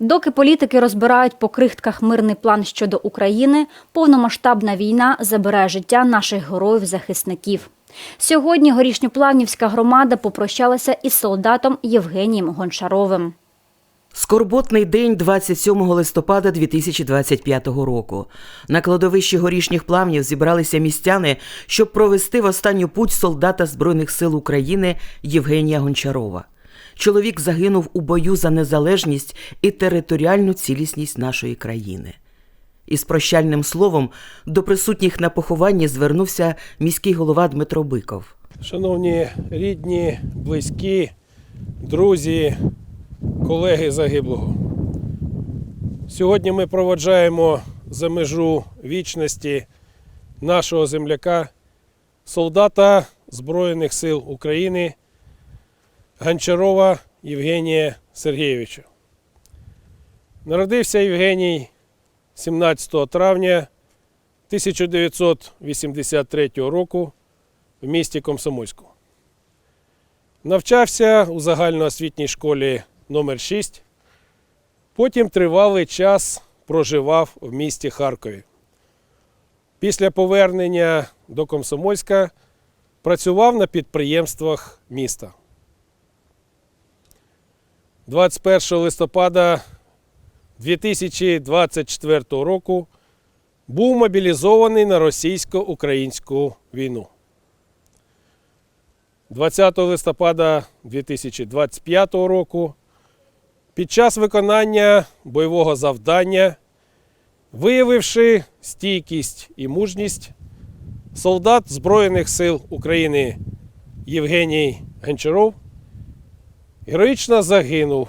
Доки політики розбирають по крихтках мирний план щодо України, повномасштабна війна забирає життя наших героїв-захисників. Сьогодні горішньоплавнівська громада попрощалася із солдатом Євгенієм Гончаровим. Скорботний день 27 листопада 2025 року. На кладовищі горішніх плавнів зібралися містяни, щоб провести в останню путь солдата Збройних сил України Євгенія Гончарова. Чоловік загинув у бою за незалежність і територіальну цілісність нашої країни. Із прощальним словом до присутніх на похованні звернувся міський голова Дмитро Биков. Шановні рідні, близькі, друзі, колеги загиблого. Сьогодні ми проводжаємо за межу вічності нашого земляка, солдата Збройних сил України Гончарова Євгенія Сергійовича. Народився Євгеній 17 травня 1983 року в місті Комсомольську. Навчався у загальноосвітній школі номер 6 Потім тривалий час проживав в місті Харкові. Після повернення до Комсомольська працював на підприємствах міста. 21 листопада 2024 року був мобілізований на російсько-українську війну. 20 листопада 2025 року під час виконання бойового завдання, виявивши стійкість і мужність, солдат Збройних сил України Євгеній Гончаров героїчно загинув.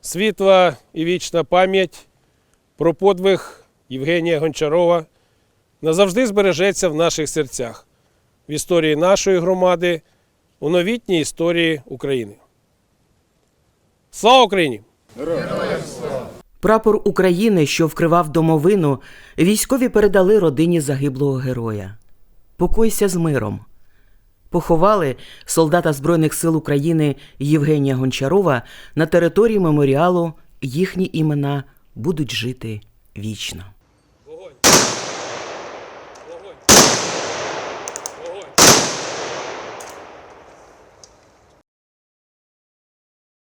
Світла і вічна пам'ять про подвиг Євгенія Гончарова назавжди збережеться в наших серцях, в історії нашої громади, у новітній історії України. Слава Україні! Прапор України, що вкривав домовину, військові передали родині загиблого героя. Покойся з миром. Поховали солдата Збройних сил України Євгенія Гончарова на території меморіалу. Їхні імена будуть жити вічно. Вогонь! Вогонь! Вогонь!